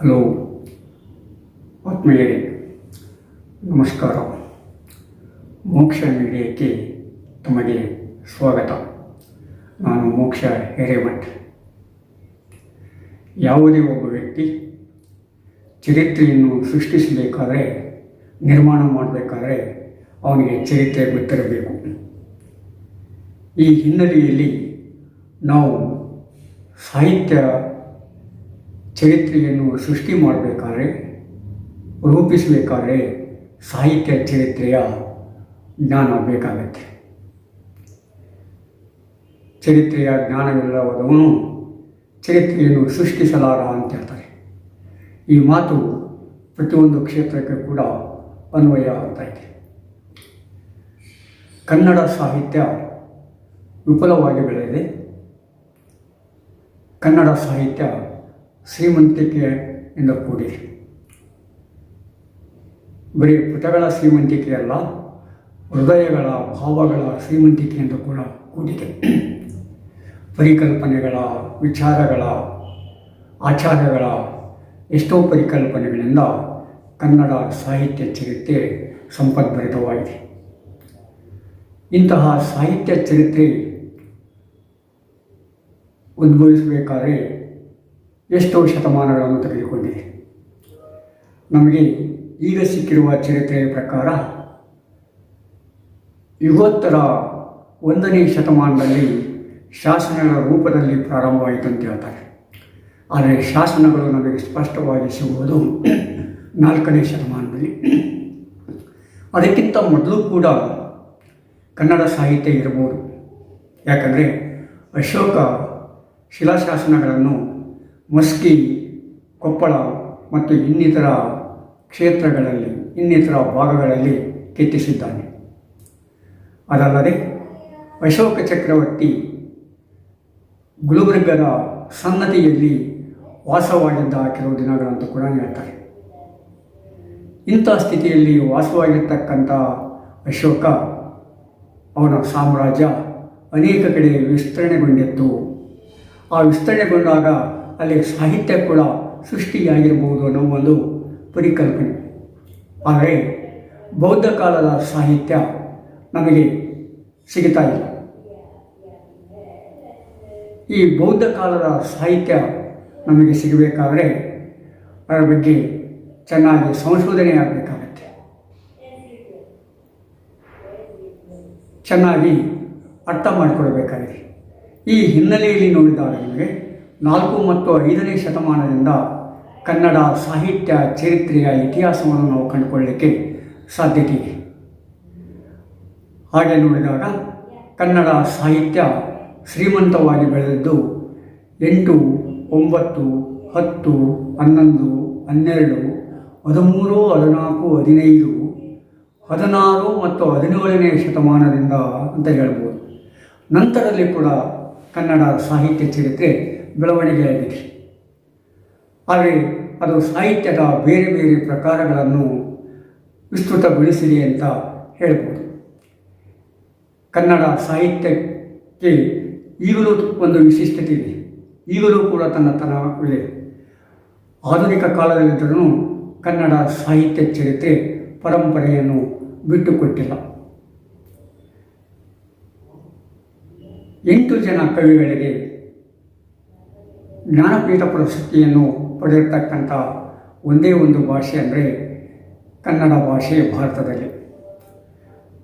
Hello ಆತ್ಮೀಯರೇ ನಮಸ್ಕಾರ. ಮೋಕ್ಷ ಮೀಡಿಯಾಕ್ಕೆ ತಮಗೆ ಸ್ವಾಗತ. ನಾನು ಮೋಕ್ಷ ಹಿರೇಮಠ್. ಯಾವುದೇ ಒಬ್ಬ ವ್ಯಕ್ತಿ ಚರಿತ್ರೆಯನ್ನು ಸೃಷ್ಟಿಸಬೇಕಾದ್ರೆ, ನಿರ್ಮಾಣ ಮಾಡಬೇಕಾದ್ರೆ ಅವನಿಗೆ ಚರಿತ್ರೆ ಗೊತ್ತಿರಬೇಕು ಈ ಹಿನ್ನೆಲೆಯಲ್ಲಿ ನಾವು ಸಾಹಿತ್ಯ ಚರಿತ್ರೆಯನ್ನು ಸೃಷ್ಟಿ ಮಾಡಬೇಕಾದ್ರೆ, ರೂಪಿಸಬೇಕಾದ್ರೆ ಸಾಹಿತ್ಯ ಚರಿತ್ರೆಯ ಜ್ಞಾನ ಬೇಕಾಗತ್ತೆ. ಚರಿತ್ರೆಯ ಜ್ಞಾನವಿಲ್ಲದವನು ಚರಿತ್ರೆಯನ್ನು ಸೃಷ್ಟಿಸಲಾರ ಅಂತ ಹೇಳ್ತಾರೆ. ಈ ಮಾತು ಪ್ರತಿಯೊಂದು ಕ್ಷೇತ್ರಕ್ಕೆ ಕೂಡ ಅನ್ವಯ ಆಗ್ತಾ ಇದೆ. ಕನ್ನಡ ಸಾಹಿತ್ಯ ವಿಪುಲವಾಗಿ ಬೆಳೆದಿದೆ. ಕನ್ನಡ ಸಾಹಿತ್ಯ ಶ್ರೀಮಂತಿಕೆಯಿಂದ ಕೂಡಿದೆ ಬರೀ ಪುಟಗಳ ಶ್ರೀಮಂತಿಕೆಯಲ್ಲ ಹೃದಯಗಳ ಭಾವಗಳ ಶ್ರೀಮಂತಿಕೆಯಿಂದ ಕೂಡ ಕೂಡಿದೆ. ಪರಿಕಲ್ಪನೆಗಳ, ವಿಚಾರಗಳ, ಆಚಾರಗಳ ಎಷ್ಟೋ ಪರಿಕಲ್ಪನೆಗಳಿಂದ ಕನ್ನಡ ಸಾಹಿತ್ಯ ಚರಿತ್ರೆ ಸಂಪದ್ಭರಿತವಾಗಿದೆ. ಇಂತಹ ಸಾಹಿತ್ಯ ಚರಿತ್ರೆ ಉದ್ಭವಿಸಬೇಕಾದ್ರೆ ಎಷ್ಟೋ ಶತಮಾನಗಳನ್ನು ತೆಗೆದುಕೊಂಡಿದೆ. ನಮಗೆ ಈಗ ಸಿಕ್ಕಿರುವ ಚರಿತ್ರೆಯ ಪ್ರಕಾರ ಯುವತ್ತರ ಒಂದನೇ ಶತಮಾನದಲ್ಲಿ ಶಾಸನಗಳ ರೂಪದಲ್ಲಿ ಪ್ರಾರಂಭವಾಯಿತು ಅಂತ ಹೇಳ್ತಾರೆ ಆದರೆ ಶಾಸನಗಳು ನಮಗೆ ಸ್ಪಷ್ಟವಾಗಿ ಸಿಗುವುದು ನಾಲ್ಕನೇ ಶತಮಾನದಲ್ಲಿ. ಅದಕ್ಕಿಂತ ಮೊದಲು ಕೂಡ ಕನ್ನಡ ಸಾಹಿತ್ಯ ಇರಬಹುದು. ಯಾಕಂದರೆ ಅಶೋಕ ಶಿಲಾಶಾಸನಗಳನ್ನು ಮಸ್ಕಿ, ಕೊಪ್ಪಳ ಮತ್ತು ಇನ್ನಿತರ ಕ್ಷೇತ್ರಗಳಲ್ಲಿ, ಇನ್ನಿತರ ಭಾಗಗಳಲ್ಲಿ ಕೆತ್ತಿಸಿದ್ದಾನೆ. ಅದಲ್ಲದೆ ಅಶೋಕ ಚಕ್ರವರ್ತಿ ಗುಲ್ಬರ್ಗದ ಸನ್ನತಿಯಲ್ಲಿ ವಾಸವಾಗಿದ್ದ ಕೆಲವು ದಿನಗಳಂತ ಕೂಡ ಹೇಳ್ತಾರೆ. ಇಂಥ ಸ್ಥಿತಿಯಲ್ಲಿ ವಾಸವಾಗಿರ್ತಕ್ಕಂಥ ಅಶೋಕ ಅವನ ಸಾಮ್ರಾಜ್ಯ ಅನೇಕ ಕಡೆ ವಿಸ್ತರಣೆಗೊಂಡಿತ್ತು. ಆ ವಿಸ್ತರಣೆಗೊಂಡಾಗ ಅಲ್ಲಿ ಸಾಹಿತ್ಯ ಕೂಡ ಸೃಷ್ಟಿಯಾಗಿರಬಹುದು ಅನ್ನೋ ಒಂದು ಪರಿಕಲ್ಪನೆ. ಆದರೆ ಬೌದ್ಧ ಕಾಲದ ಸಾಹಿತ್ಯ ನಮಗೆ ಸಿಗುತ್ತಾ ಇಲ್ಲ. ಈ ಬೌದ್ಧ ಕಾಲದ ಸಾಹಿತ್ಯ ನಮಗೆ ಸಿಗಬೇಕಾದ್ರೆ ಅದರ ಬಗ್ಗೆ ಚೆನ್ನಾಗಿ ಸಂಶೋಧನೆ ಆಗಬೇಕಾಗತ್ತೆ. ಚೆನ್ನಾಗಿ ಅರ್ಥ ಮಾಡಿಕೊಳ್ಬೇಕಾಗಿದೆ. ಈ ಹಿನ್ನೆಲೆಯಲ್ಲಿ ನೋಡಿದಾಗ ನಿಮಗೆ ನಾಲ್ಕು ಮತ್ತು ಐದನೇ ಶತಮಾನದಿಂದ ಕನ್ನಡ ಸಾಹಿತ್ಯ ಚರಿತ್ರೆಯ ಇತಿಹಾಸವನ್ನು ನಾವು ಕಂಡುಕೊಳ್ಳಲಿಕ್ಕೆ ಸಾಧ್ಯತೆ ಇದೆ. ಹಾಗೆ ನೋಡಿದಾಗ ಕನ್ನಡ ಸಾಹಿತ್ಯ ಶ್ರೀಮಂತವಾಗಿ ಬೆಳೆದಿದ್ದು ಎಂಟು, ಒಂಬತ್ತು, ಹತ್ತು, ಹನ್ನೊಂದು, ಹನ್ನೆರಡು, ಹದಿಮೂರು, ಹದಿನಾಲ್ಕು, ಹದಿನೈದು, ಹದಿನಾರು ಮತ್ತು ಹದಿನೇಳನೇ ಶತಮಾನದಿಂದ ಅಂತ ಹೇಳ್ಬೋದು. ನಂತರದಲ್ಲಿ ಕೂಡ ಕನ್ನಡ ಸಾಹಿತ್ಯ ಚರಿತ್ರೆ ಬೆಳವಣಿಗೆಯಾಗಿದೆ ಆದರೆ ಅದು ಸಾಹಿತ್ಯದ ಬೇರೆ ಬೇರೆ ಪ್ರಕಾರಗಳನ್ನು ವಿಸ್ತೃತಗೊಳಿಸಿದೆ ಅಂತ ಹೇಳ್ಬೋದು. ಕನ್ನಡ ಸಾಹಿತ್ಯಕ್ಕೆ ಈಗಲೂ ಒಂದು ವಿಶಿಷ್ಟತೆ ಇದೆ. ಈಗಲೂ ಕೂಡ ತನ್ನ ತನವಿದೆ ಆಧುನಿಕ ಕಾಲದಲ್ಲಿದ್ದರೂ ಕನ್ನಡ ಸಾಹಿತ್ಯ ಚರಿತ್ರೆ ಪರಂಪರೆಯನ್ನು ಬಿಟ್ಟುಕೊಟ್ಟಿಲ್ಲ. ಎಂಟು ಜನ ಕವಿಗಳಿಗೆ ಜ್ಞಾನಪೀಠ ಪ್ರಶಸ್ತಿಯನ್ನು ಪಡೆಯತಕ್ಕಂಥ ಒಂದೇ ಒಂದು ಭಾಷೆ ಅಂದರೆ ಕನ್ನಡ ಭಾಷೆ ಭಾರತದಲ್ಲಿ.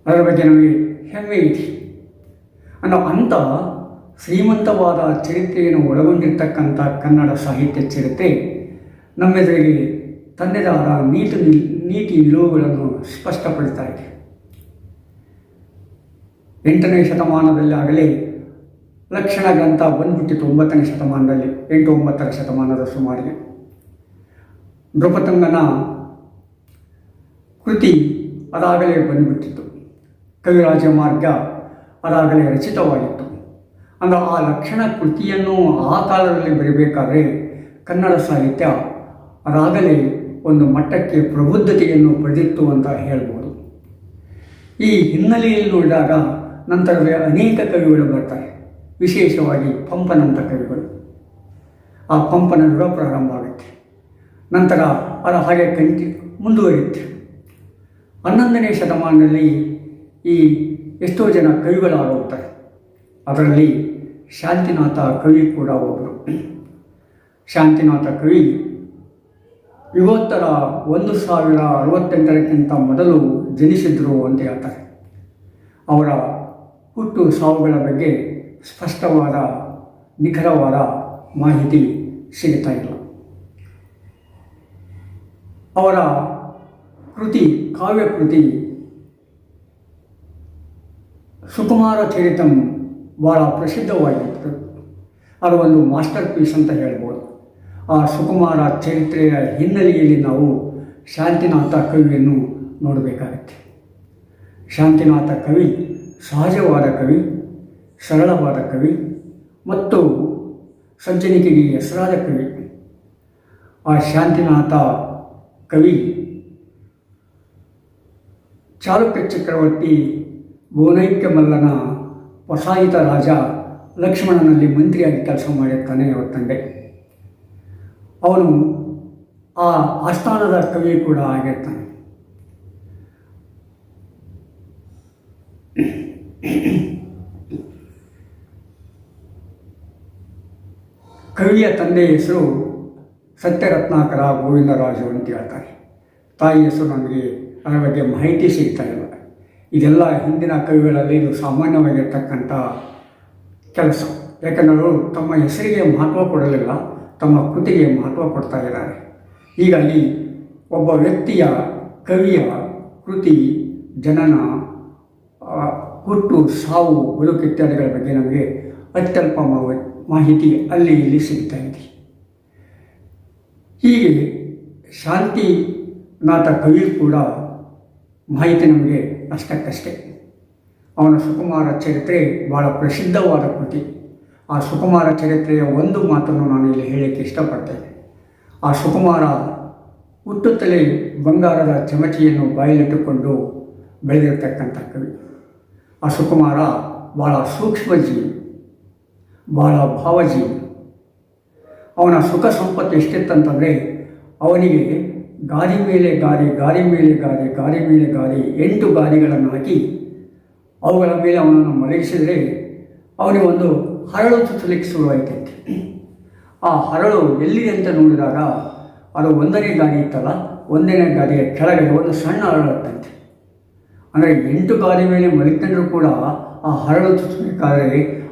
ಅದರ ಬಗ್ಗೆ ನಮಗೆ ಹೆಮ್ಮೆ ಇದೆ. ಅನ್ನೋ ಅಂಥ ಶ್ರೀಮಂತವಾದ ಚರಿತ್ರೆಯನ್ನು ಒಳಗೊಂಡಿರ್ತಕ್ಕಂಥ ಕನ್ನಡ ಸಾಹಿತ್ಯ ಚರಿತ್ರೆ ನಮ್ಮೆದುರಿಗೆ ತನ್ನದಾದ ನೀತಿ ನೀತಿ ನಿಲುವುಗಳನ್ನು ಸ್ಪಷ್ಟಪಡಿಸ್ತಾ ಇದೆ. ಎಂಟನೇ ಶತಮಾನದಲ್ಲಿ ಆಗಲೇ ಲಕ್ಷಣ ಗ್ರಂಥ ಬಂದ್ಬಿಟ್ಟಿತ್ತು ಒಂಬತ್ತನೇ ಶತಮಾನದಲ್ಲಿ ಎಂಟು ಒಂಬತ್ತರ ಶತಮಾನದ ಸುಮಾರಿಗೆ. ನೃಪತಂಗನ ಕೃತಿ ಅದಾಗಲೇ ಬಂದ್ಬಿಟ್ಟಿತ್ತು. ಕವಿರಾಜ ಮಾರ್ಗ ಅದಾಗಲೇ ರಚಿತವಾಗಿತ್ತು. ಅಂದರೆ ಆ ಲಕ್ಷಣ ಕೃತಿಯನ್ನು ಆ ಕಾಲದಲ್ಲಿ ಬರೀಬೇಕಾದ್ರೆ ಕನ್ನಡ ಸಾಹಿತ್ಯ ಅದಾಗಲೇ ಒಂದು ಮಟ್ಟಕ್ಕೆ ಪ್ರಬುದ್ಧತೆಯನ್ನು ಪಡೆದಿತ್ತು ಅಂತ ಹೇಳ್ಬೋದು. ಈ ಹಿನ್ನೆಲೆಯಲ್ಲಿ ನೋಡಿದಾಗ ನಂತರವೇ ಅನೇಕ ಕವಿಗಳು ಬರ್ತಾರೆ. ವಿಶೇಷವಾಗಿ ಪಂಪನಂಥ ಕವಿಗಳು. ಆ ಪಂಪನ ಯುಗ ಪ್ರಾರಂಭ ಆಗುತ್ತೆ. ನಂತರ ಅದರ ಹಾಗೆ ಕಂಚಿ ಮುಂದುವರಿಯುತ್ತೆ. ಹನ್ನೊಂದನೇ ಶತಮಾನದಲ್ಲಿ ಈ ಎಷ್ಟೋ ಜನ ಕವಿಗಳಾಗುತ್ತಾರೆ ಅದರಲ್ಲಿ ಶಾಂತಿನಾಥ ಕವಿ ಕೂಡ ಒಬ್ಬರು ಶಾಂತಿನಾಥ ಕವಿ ಯುಗೋತ್ತರ ಒಂದು ಸಾವಿರ ಅರವತ್ತೆಂಟರಕ್ಕಿಂತ ಮೊದಲು ಜನಿಸಿದ್ರು ಅಂತ ಹೇಳ್ತಾರೆ. ಅವರ ಹುಟ್ಟು ಸಾವುಗಳ ಬಗ್ಗೆ ಸ್ಪಷ್ಟವಾದ, ನಿಖರವಾದ ಮಾಹಿತಿ ಸಿಗುತ್ತಾ ಇಲ್ಲ. ಅವರ ಕೃತಿ, ಕಾವ್ಯ ಕೃತಿ ಸುಕುಮಾರ ಚರಿತಂ ಭಾಳ ಪ್ರಸಿದ್ಧವಾಗಿತ್ತು. ಅದು ಒಂದು ಮಾಸ್ಟರ್ ಪೀಸ್ ಅಂತ ಹೇಳ್ಬೋದು. ಆ ಸುಕುಮಾರ ಚರಿತ್ರೆಯ ಹಿನ್ನೆಲೆಯಲ್ಲಿ ನಾವು ಶಾಂತಿನಾಥ ಕವಿಯನ್ನು ನೋಡಬೇಕಾಗತ್ತೆ. ಶಾಂತಿನಾಥ ಕವಿ, ಸಹಜವಾದ ಕವಿ. ಸರಳವಾದ ಕವಿ ಮತ್ತು ಸಜ್ಜನಿಕೆಗೆ ಹೆಸರಾದ ಕವಿ. ಆ ಶಾಂತಿನಾಥ ಕವಿ ಚಾಲುಕ್ಯ ಚಕ್ರವರ್ತಿ ಮಲ್ಲನ ವಸಾಯಿತ ರಾಜ ಲಕ್ಷ್ಮಣನಲ್ಲಿ ಮಂತ್ರಿಯಾಗಿ ಕೆಲಸ ಮಾಡಿರ್ತಾನೆ ಅವತ್ತಂಡೆ ಅವನು ಆ ಆಸ್ಥಾನದ ಕವಿ ಕೂಡ ಆಗಿರ್ತಾನೆ. ಕವಿಯ ತಂದೆಯ ಹೆಸರು ಸತ್ಯರತ್ನಾಕರ ಗೋವಿಂದರಾಜು ಅಂತ ಹೇಳ್ತಾರೆ. ತಾಯಿ ಹೆಸರು ನಮಗೆ ಅದರ ಬಗ್ಗೆ ಮಾಹಿತಿ ಸಿಗ್ತಾ ಇಲ್ಲ. ಇದೆಲ್ಲ ಹಿಂದಿನ ಕವಿಗಳಲ್ಲಿ ಇದು ಸಾಮಾನ್ಯವಾಗಿರ್ತಕ್ಕಂಥ ಕೆಲಸ. ಯಾಕಂದರೆ ಅವರು ತಮ್ಮ ಹೆಸರಿಗೆ ಮಹತ್ವ ಕೊಡಲಿಲ್ಲ, ತಮ್ಮ ಕೃತಿಗೆ ಮಹತ್ವ ಕೊಡ್ತಾ ಇದ್ದಾರೆ. ಹೀಗಾಗಿ ಒಬ್ಬ ವ್ಯಕ್ತಿಯ ಕವಿಯ ಕೃತಿ, ಜನನ ಹುಟ್ಟು ಸಾವು, ಬದುಕು ಇತ್ಯಾದಿಗಳ ಬಗ್ಗೆ ನಮಗೆ ಅತ್ಯಲ್ಪ ಮಾಹಿತಿ ಅಲ್ಲಿ ಇಲ್ಲಿ ಸಿಗ್ತಾ ಇದೆ. ಹೀಗೆ ಶಾಂತಿನಾಥ ಕವಿ ಕೂಡ ಮಾಹಿತಿ ನಮಗೆ ಅಷ್ಟಕ್ಕಷ್ಟೇ. ಅವನ ಸುಕುಮಾರ ಚರಿತ್ರೆ ಭಾಳ ಪ್ರಸಿದ್ಧವಾದ ಕೃತಿ. ಆ ಸುಕುಮಾರ ಚರಿತ್ರೆಯ ಒಂದು ಮಾತನ್ನು ನಾನು ಇಲ್ಲಿ ಹೇಳಕ್ಕೆ ಇಷ್ಟಪಡ್ತೇನೆ. ಆ ಸುಕುಮಾರ ಹುಟ್ಟುತ್ತಲೇ ಬಂಗಾರದ ಚಮಚಿಯನ್ನು ಬಾಯಲ್ಲಿಟ್ಟುಕೊಂಡು ಬೆಳೆದಿರತಕ್ಕಂಥ ಕವಿ. ಆ ಸುಕುಮಾರ ಭಾಳ ಸೂಕ್ಷ್ಮ ಭಾಳ ಭಾವಜೀವಿ. ಅವನ ಸುಖ ಸಂಪತ್ತು ಎಷ್ಟಿತ್ತಂತಂದರೆ, ಅವನಿಗೆ ಗಾರಿ ಮೇಲೆ ಗಾರಿ ಗಾರಿ ಮೇಲೆ ಗಾರಿ ಗಾರಿ ಮೇಲೆ ಗಾರಿ ಎಂಟು ಗಾರಿಗಳನ್ನು ಹಾಕಿ ಅವುಗಳ ಮೇಲೆ ಅವನನ್ನು ಮಲಗಿಸಿದರೆ, ಅವನಿಗೆ ಒಂದು ಹರಳು ಚುಚ್ಚಲಿಕ್ಕೆ ಶುರುವಾಯ್ತಂತೆ. ಆ ಹರಳು ಎಲ್ಲಿದೆ ಅಂತ ನೋಡಿದಾಗ, ಅದು ಒಂದನೇ ಗಾಡಿ ಇತ್ತಲ್ಲ, ಒಂದನೇ ಗಾದಿಯ ಕೆಳಗಡೆ ಒಂದು ಸಣ್ಣ ಹರಳು ಇತ್ತಂತೆ. ಅಂದರೆ ಎಂಟು ಗಾದಿ ಮೇಲೆ ಮಲಿಕೊಂಡ್ರೂ ಕೂಡ ಆ ಹರಳು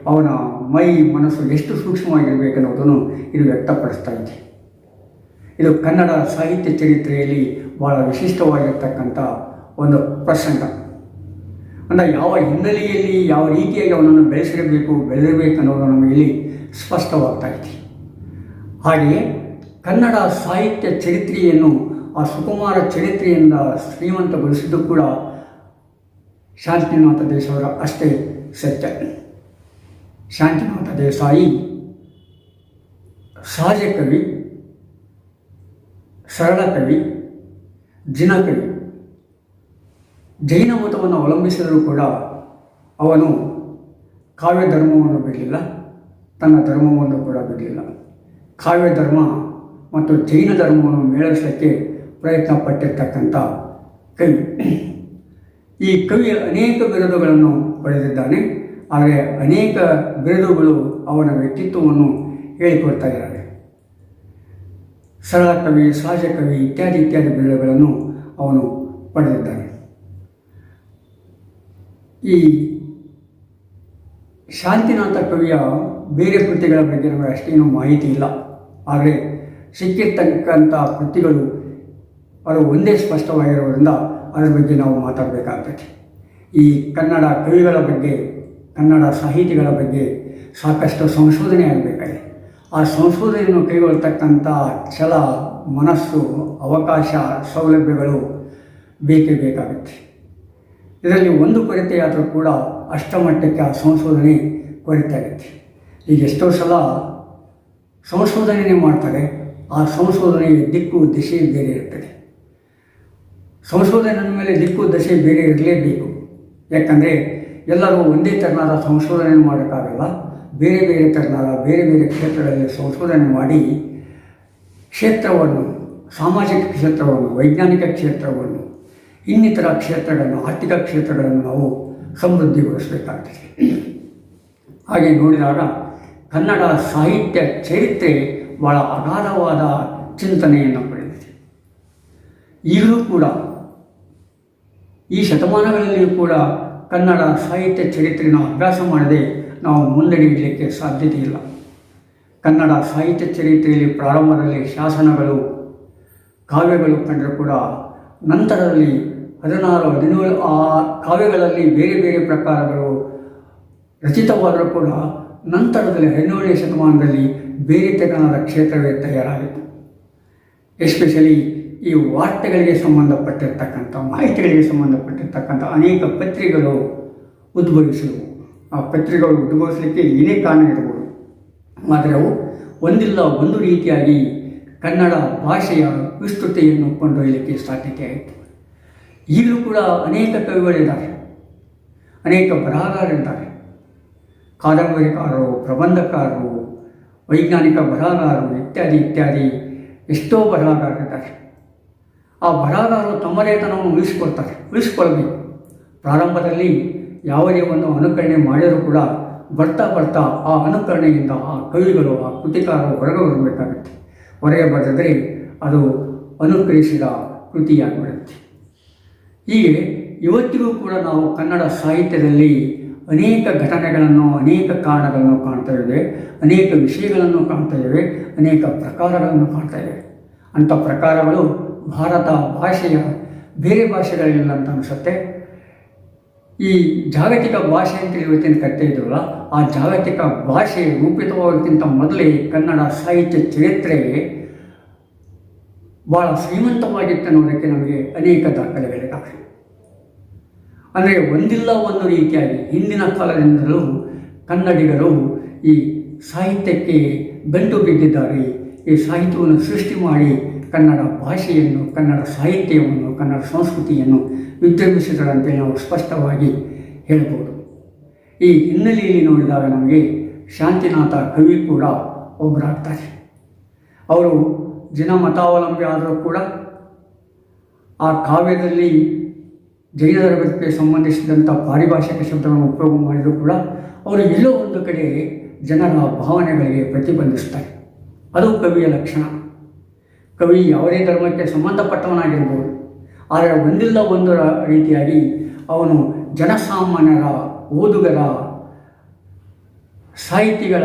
ಅವನ ಮೈ ಮನಸ್ಸು ಎಷ್ಟು ಸೂಕ್ಷ್ಮವಾಗಿರಬೇಕನ್ನೋದನ್ನು ಇದು ವ್ಯಕ್ತಪಡಿಸ್ತಾ ಇದೆ. ಇದು ಕನ್ನಡ ಸಾಹಿತ್ಯ ಚರಿತ್ರೆಯಲ್ಲಿ ಬಹಳ ವಿಶಿಷ್ಟವಾಗಿರ್ತಕ್ಕಂಥ ಒಂದು ಪ್ರಸಂಗ. ಅಂದರೆ ಯಾವ ಹಿನ್ನೆಲೆಯಲ್ಲಿ ಯಾವ ರೀತಿಯಾಗಿ ಅವನನ್ನು ಬೆಳೆಸಿರಬೇಕು ಬೆಳೆದಿರಬೇಕು ಅನ್ನೋದು ನಮಗೆ ಇಲ್ಲಿ ಸ್ಪಷ್ಟವಾಗ್ತಾ ಇದೆ. ಹಾಗೆಯೇ ಕನ್ನಡ ಸಾಹಿತ್ಯ ಚರಿತ್ರೆಯನ್ನು ಆ ಸುಕುಮಾರ ಚರಿತ್ರೆಯಿಂದ ಶ್ರೀಮಂತಗೊಳಿಸಿದ್ದು ಕೂಡ ಶಾಂತಿನಾಥ ದೇಸಾವರ ಅಷ್ಟೇ ಸತ್ಯ. ಶಾಂತಿನಾಥ ದೇಸಾಯಿ ಸಹಜ ಕವಿ, ಸರಳ ಕವಿ, ಜಿನ ಕವಿ. ಜೈನ ಮತವನ್ನು ಅವಲಂಬಿಸಿದರೂ ಕೂಡ ಅವನು ಕಾವ್ಯ ಧರ್ಮವನ್ನು ಬಿಡಲಿಲ್ಲ, ತನ್ನ ಧರ್ಮವನ್ನು ಕೂಡ ಬಿಡಲಿಲ್ಲ. ಕಾವ್ಯ ಧರ್ಮ ಮತ್ತು ಜೈನ ಧರ್ಮವನ್ನು ಮೇಳಿಸಲಿಕ್ಕೆ ಪ್ರಯತ್ನ ಪಟ್ಟಿರ್ತಕ್ಕಂಥ ಕವಿ. ಈ ಕವಿ ಅನೇಕ ಬಿರುದುಗಳನ್ನು ಪಡೆದಿದ್ದಾನೆ. ಆದರೆ ಅನೇಕ ಬಿರುದುಗಳು ಅವನ ವ್ಯಕ್ತಿತ್ವವನ್ನು ಹೇಳಿಕೊಡ್ತಾ ಇದ್ದಾರೆ ಸರಳ ಕವಿ, ಸಹಜ ಕವಿ ಇತ್ಯಾದಿ ಇತ್ಯಾದಿ ಬಿರುದುಗಳನ್ನು ಅವನು ಪಡೆದಿದ್ದಾನೆ. ಈ ಶಾಂತಿನಾಥ ಕವಿಯ ಬೇರೆ ಕೃತಿಗಳ ಬಗ್ಗೆ ನಮಗೆ ಅಷ್ಟೇನು ಮಾಹಿತಿ ಇಲ್ಲ. ಆದರೆ ಸಿಕ್ಕಿರ್ತಕ್ಕಂಥ ಕೃತಿಗಳು ಅದು ಒಂದೇ ಸ್ಪಷ್ಟವಾಗಿರೋದ್ರಿಂದ ಅದರ ಬಗ್ಗೆ ನಾವು ಮಾತಾಡಬೇಕಾಗ್ತದೆ ಈ ಕನ್ನಡ ಕವಿಗಳ ಬಗ್ಗೆ, ಕನ್ನಡ ಸಾಹಿತಿಗಳ ಬಗ್ಗೆ ಸಾಕಷ್ಟು ಸಂಶೋಧನೆ ಆಗಬೇಕಾಗಿದೆ. ಆ ಸಂಶೋಧನೆಯನ್ನು ಕೈಗೊಳ್ತಕ್ಕಂಥ ಛಲ, ಮನಸ್ಸು, ಅವಕಾಶ, ಸೌಲಭ್ಯಗಳು ಬೇಕೇ ಬೇಕಾಗುತ್ತೆ. ಇದರಲ್ಲಿ ಒಂದು ಕೊರತೆಯಾದರೂ ಕೂಡ ಅಷ್ಟಮಟ್ಟಕ್ಕೆ ಆ ಸಂಶೋಧನೆ ಕೊರತೆ ಆಗುತ್ತೆ ಈಗ ಎಷ್ಟೋ ಸಲ ಸಂಶೋಧನೆ ಮಾಡ್ತಾರೆ, ಆ ಸಂಶೋಧನೆಯ ದಿಕ್ಕು, ದಿಶೆ ಬೇರೆ ಇರ್ತದೆ. ಸಂಶೋಧನೆ ಮೇಲೆ ದಿಕ್ಕು ದಶೆ ಬೇರೆ ಇರಲೇಬೇಕು. ಯಾಕಂದರೆ ಎಲ್ಲರೂ ಒಂದೇ ತೆರನಾದ ಸಂಶೋಧನೆ ಮಾಡೋಕ್ಕಾಗಲ್ಲ. ಬೇರೆ ಬೇರೆ ತೆರನಾದ ಬೇರೆ ಬೇರೆ ಕ್ಷೇತ್ರಗಳಲ್ಲಿ ಸಂಶೋಧನೆ ಮಾಡಿ ಕ್ಷೇತ್ರವನ್ನು, ಸಾಮಾಜಿಕ ಕ್ಷೇತ್ರವನ್ನು, ವೈಜ್ಞಾನಿಕ ಕ್ಷೇತ್ರವನ್ನು, ಇನ್ನಿತರ ಕ್ಷೇತ್ರಗಳನ್ನು, ಆರ್ಥಿಕ ಕ್ಷೇತ್ರಗಳನ್ನು ನಾವು ಸಮೃದ್ಧಿಗೊಳಿಸಬೇಕಾಗ್ತದೆ. ಹಾಗೆ ನೋಡಿದಾಗ ಕನ್ನಡ ಸಾಹಿತ್ಯ ಚರಿತ್ರೆ ಭಾಳ ಅಗಾಧವಾದ ಚಿಂತನೆಯನ್ನು ಪಡೆದಿದೆ. ಈಗಲೂ ಕೂಡ ಈ ಶತಮಾನಗಳಲ್ಲಿಯೂ ಕೂಡ ಕನ್ನಡ ಸಾಹಿತ್ಯ ಚರಿತ್ರೆಯನ್ನು ಅಭ್ಯಾಸ ಮಾಡದೆ ನಾವು ಮುನ್ನಡೆಯಲಿಕ್ಕೆ ಸಾಧ್ಯತೆ ಇಲ್ಲ ಕನ್ನಡ ಸಾಹಿತ್ಯ ಚರಿತ್ರೆಯಲ್ಲಿ ಪ್ರಾರಂಭದಲ್ಲಿ ಶಾಸನಗಳು, ಕಾವ್ಯಗಳು ಕಂಡರೂ ಕೂಡ ನಂತರದಲ್ಲಿ ಹದಿನಾರು, ಹದಿನೇಳು ಆ ಕಾವ್ಯಗಳಲ್ಲಿ ಬೇರೆ ಬೇರೆ ಪ್ರಕಾರಗಳು ರಚಿತವಾದರೂ ಕೂಡ ನಂತರದಲ್ಲಿ ಹದಿನೇಳನೇ ಶತಮಾನದಲ್ಲಿ ಬೇರೆ ತೆರನಾದ ಕ್ಷೇತ್ರವೇ ತಯಾರಾಗಿತ್ತು. ಎಸ್ಪೆಷಲಿ ಈ ವಾರ್ತೆಗಳಿಗೆ ಸಂಬಂಧಪಟ್ಟಿರ್ತಕ್ಕಂಥ, ಮಾಹಿತಿಗಳಿಗೆ ಸಂಬಂಧಪಟ್ಟಿರ್ತಕ್ಕಂಥ ಅನೇಕ ಪತ್ರಿಕೆಗಳು ಉದ್ಭವಿಸಿದವು. ಆ ಪತ್ರಿಕೆಗಳು ಉದ್ಭವಿಸಲಿಕ್ಕೆ ಏನೇ ಕಾರಣ ಇರಬಹುದು. ಆದರೆ ಅವು ಒಂದಿಲ್ಲ, ಒಂದು ರೀತಿಯಾಗಿ ಕನ್ನಡ ಭಾಷೆಯ ವಿಸ್ತೃತಿಯನ್ನು ಕೊಂಡೊಯ್ಯಲಿಕ್ಕೆ ಸಾಧ್ಯತೆ ಆಯಿತು. ಈಗಲೂ ಕೂಡ ಅನೇಕ ಕವಿಗಳಿದ್ದಾರೆ, ಅನೇಕ ಬರಹಗಾರರಿದ್ದಾರೆ. ಕಾದಂಬರಿಕಾರರು, ಪ್ರಬಂಧಕಾರರು, ವೈಜ್ಞಾನಿಕ ಬರಹಗಾರರು ಇತ್ಯಾದಿ ಇತ್ಯಾದಿ ಎಷ್ಟೋ ಬರಹಗಾರರಿದ್ದಾರೆ. ಆ ಬರಹಗಾರರು ತಮ್ಮದೇತನವನ್ನು ಉಳಿಸಿಕೊಳ್ತಾರೆ, ಉಳಿಸ್ಕೊಳ್ಬೇಕು. ಪ್ರಾರಂಭದಲ್ಲಿ ಯಾವುದೇ ಒಂದು ಅನುಕರಣೆ ಮಾಡಿದರೂ ಕೂಡ ಬರ್ತಾ ಬರ್ತಾ ಆ ಅನುಕರಣೆಯಿಂದ ಆ ಕವಿಗಳು ಆ ಕೃತಿಕಾರರು ಹೊರಗೆ ಬರಬೇಕಾಗುತ್ತೆ. ಹೊರಗೆ ಬರೆದರೆ ಅದು ಅನುಕರಿಸಿದ ಕೃತಿಯಾಗಿಬಿಡುತ್ತೆ. ಹೀಗೆ ಇವತ್ತಿಗೂ ಕೂಡ ನಾವು ಕನ್ನಡ ಸಾಹಿತ್ಯದಲ್ಲಿ ಅನೇಕ ಘಟನೆಗಳನ್ನು, ಅನೇಕ ಕಾರಣಗಳನ್ನು ಕಾಣ್ತಾ ಇದ್ದೇವೆ, ಅನೇಕ ವಿಷಯಗಳನ್ನು ಕಾಣ್ತಾ ಇದ್ದೇವೆ, ಅನೇಕ ಪ್ರಕಾರಗಳನ್ನು ಕಾಣ್ತಾ ಇದ್ದೇವೆ. ಅಂಥ ಪ್ರಕಾರಗಳು ಭಾರತ ಭಾಷೆಯ ಬೇರೆ ಭಾಷೆಗಳಿಲ್ಲ ಅಂತ ಅನಿಸುತ್ತೆ. ಈ ಜಾಗತಿಕ ಭಾಷೆ ಅಂತ ಇವತ್ತಿನ ಕತ್ತೆ ಇದ್ರಲ್ಲ, ಆ ಜಾಗತಿಕ ಭಾಷೆ ರೂಪಿತವಾಗೋದಕ್ಕಿಂತ ಮೊದಲೇ ಕನ್ನಡ ಸಾಹಿತ್ಯ ಚರಿತ್ರೆ ಭಾಳ ಶ್ರೀಮಂತವಾಗಿತ್ತು ಅನ್ನೋದಕ್ಕೆ ನಮಗೆ ಅನೇಕ ದಾಖಲೆಗಳಿದ್ದಾವೆ ಅಂದರೆ ಒಂದಿಲ್ಲ ಒಂದು ರೀತಿಯಾಗಿ ಹಿಂದಿನ ಕಾಲದಿಂದಲೂ ಕನ್ನಡಿಗರು ಈ ಸಾಹಿತ್ಯಕ್ಕೆ ಗಂಟು ಬಿದ್ದಿದ್ದಾರೆ, ಈ ಸಾಹಿತ್ಯವನ್ನು ಸೃಷ್ಟಿ ಮಾಡಿ ಕನ್ನಡ ಭಾಷೆಯನ್ನು, ಕನ್ನಡ ಸಾಹಿತ್ಯವನ್ನು, ಕನ್ನಡ ಸಂಸ್ಕೃತಿಯನ್ನು ವಿಜೃಂಭಿಸಿದರಂತೆ ನಾವು ಸ್ಪಷ್ಟವಾಗಿ ಹೇಳ್ಬೋದು. ಈ ಹಿನ್ನೆಲೆಯಲ್ಲಿ ನೋಡಿದಾಗ ನಮಗೆ ಶಾಂತಿನಾಥ ಕವಿ ಕೂಡ ಒಬ್ಬರಾಗ್ತಾರೆ. ಅವರು ಜನ ಮತಾವಲಂಬಿ ಆದರೂ ಕೂಡ ಆ ಕಾವ್ಯದಲ್ಲಿ ಜೈನ ಧರ್ಮಕ್ಕೆ ಸಂಬಂಧಿಸಿದಂಥ ಪಾರಿಭಾಷಿಕ ಶಬ್ದಗಳನ್ನು ಉಪಯೋಗ ಮಾಡಿದರೂ ಕೂಡ ಅವರು ಎಲ್ಲೋ ಒಂದು ಕಡೆ ಜನರ ಭಾವನೆಗಳಿಗೆ ಪ್ರತಿಬಂಧಿಸ್ತಾರೆ. ಅದು ಕವಿಯ ಲಕ್ಷಣ. ಕವಿ ಯಾವುದೇ ಧರ್ಮಕ್ಕೆ ಸಂಬಂಧಪಟ್ಟವನಾಗಿರ್ಬೋದು, ಆದರೆ ಒಂದಿಲ್ಲ ಒಂದು ರೀತಿಯಾಗಿ ಅವನು ಜನಸಾಮಾನ್ಯರ, ಓದುಗರ, ಸಾಹಿತಿಗಳ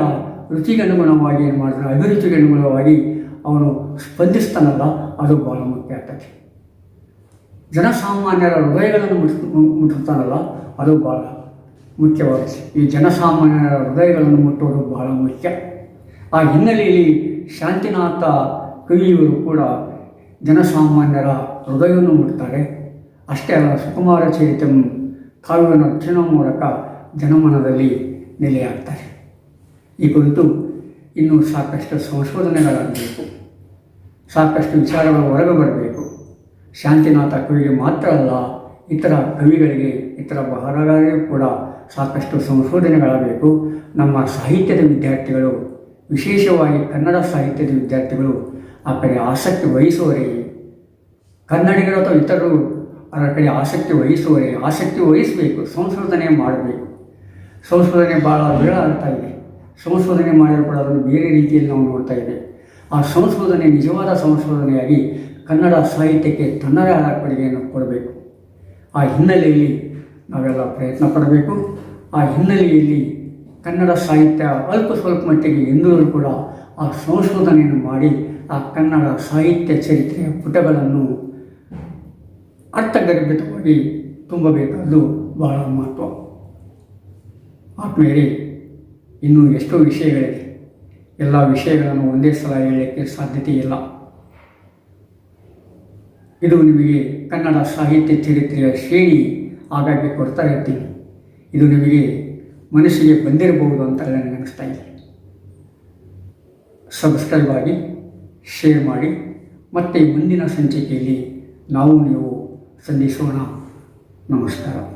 ರುಚಿಗನುಗುಣವಾಗಿ ಏನು ಮಾಡಿದ್ರೆ ಅಭಿರುಚಿಗೆ ಅನುಗುಣವಾಗಿ ಅವನು ಸ್ಪಂದಿಸ್ತಾನಲ್ಲ, ಅದು ಬಹಳ ಮುಖ್ಯ ಆಗ್ತದೆ ಜನಸಾಮಾನ್ಯರ ಹೃದಯಗಳನ್ನು ಮುಟ್ ಮುಟ್ಟುತ್ತಾನಲ್ಲ ಅದು ಬಹಳ ಮುಖ್ಯವಾಗುತ್ತೆ. ಈ ಜನಸಾಮಾನ್ಯರ ಹೃದಯಗಳನ್ನು ಮುಟ್ಟುವುದು ಬಹಳ ಮುಖ್ಯ. ಆ ಹಿನ್ನೆಲೆಯಲ್ಲಿ ಶಾಂತಿನಾಥ ಕವಿಯವರು ಕೂಡ ಜನಸಾಮಾನ್ಯರ ಹೃದಯವನ್ನು ಮುಟ್ತಾರೆ. ಅಷ್ಟೇ ಅಲ್ಲ, ಸುಕುಮಾರ ಚರಿತಂ ಕಾವ್ಯವನ್ನು ರಚನೆ ಮೂಲಕ ಜನಮನದಲ್ಲಿ ನೆಲೆಯಾಗ್ತಾರೆ. ಈ ಕುರಿತು ಇನ್ನೂ ಸಾಕಷ್ಟು ಸಂಶೋಧನೆಗಳಾಗಬೇಕು. ಸಾಕಷ್ಟು ವಿಚಾರಗಳು ಹೊರಗೆ ಬರಬೇಕು. ಶಾಂತಿನಾಥ ಕವಿಗೆ ಮಾತ್ರ ಅಲ್ಲ, ಇತರ ಕವಿಗಳಿಗೆ, ಇತರ ಬರಹಗಾರರಿಗೂ ಕೂಡ ಸಾಕಷ್ಟು ಸಂಶೋಧನೆಗಳಾಗಬೇಕು. ನಮ್ಮ ಸಾಹಿತ್ಯದ ವಿದ್ಯಾರ್ಥಿಗಳು, ವಿಶೇಷವಾಗಿ ಕನ್ನಡ ಸಾಹಿತ್ಯದ ವಿದ್ಯಾರ್ಥಿಗಳು ಆ ಕಡೆ ಆಸಕ್ತಿ ವಹಿಸುವವರಿಗೆ ಕನ್ನಡಿಗರು ಅಥವಾ ಇತರರು ಅದರ ಕಡೆ ಆಸಕ್ತಿ ವಹಿಸುವವರಿಗೆ ಆಸಕ್ತಿ ವಹಿಸಬೇಕು, ಸಂಶೋಧನೆ ಮಾಡಬೇಕು. ಸಂಶೋಧನೆ ಭಾಳ ವಿರಳ ಆಗ್ತಾ ಇದೆ. ಸಂಶೋಧನೆ ಮಾಡಿದ್ರು ಕೂಡ ಅದನ್ನು ಬೇರೆ ರೀತಿಯಲ್ಲಿ ನಾವು ನೋಡ್ತಾ ಇದ್ದೇವೆ. ಆ ಸಂಶೋಧನೆ ನಿಜವಾದ ಸಂಶೋಧನೆಯಾಗಿ ಕನ್ನಡ ಸಾಹಿತ್ಯಕ್ಕೆ ತನ್ನದೇ ಆದ ಕೊಡುಗೆಯನ್ನು ಕೊಡಬೇಕು. ಆ ಹಿನ್ನೆಲೆಯಲ್ಲಿ ನಾವೆಲ್ಲ ಪ್ರಯತ್ನ ಪಡಬೇಕು. ಆ ಹಿನ್ನೆಲೆಯಲ್ಲಿ ಕನ್ನಡ ಸಾಹಿತ್ಯ ಅಲ್ಪ ಸ್ವಲ್ಪ ಮಟ್ಟಿಗೆ ಎಂದೂ ಕೂಡ ಆ ಸಂಶೋಧನೆಯನ್ನು ಮಾಡಿ ಆ ಕನ್ನಡ ಸಾಹಿತ್ಯ ಚರಿತ್ರೆಯ ಪುಟಗಳನ್ನು ಅರ್ಥಗರ್ಭಿತವಾಗಿ ತುಂಬಬೇಕಾದ್ದು ಬಹಳ ಮಹತ್ವ. ಆದ್ಮೇಲೆ ಇನ್ನೂ ಎಷ್ಟೋ ವಿಷಯಗಳಿದೆ ಎಲ್ಲ ವಿಷಯಗಳನ್ನು ಒಂದೇ ಸಲ ಹೇಳಲಿಕ್ಕೆ ಸಾಧ್ಯತೆ ಇಲ್ಲ. ಇದು ನಿಮಗೆ ಕನ್ನಡ ಸಾಹಿತ್ಯ ಚರಿತ್ರೆಯ ಶ್ರೇಣಿ ಆಗಾಗ್ಗೆ ಕೊಡ್ತಾ ಇರ್ತೀನಿ. ಇದು ನಿಮಗೆ ಮನಸ್ಸಿಗೆ ಬಂದಿರಬಹುದು ಅಂತ ನನಗೆ ಅನಿಸ್ತಾ ಇದೆ. ಸಬ್ಸ್ಕ್ರೈಬ್ ಆಗಿ ಶೇರ್ ಮಾಡಿ. ಮತ್ತೆ ಮುಂದಿನ ಸಂಚಿಕೆಯಲ್ಲಿ ನಾವು ನೀವು ಸಂಧಿಸೋಣ. ನಮಸ್ಕಾರ.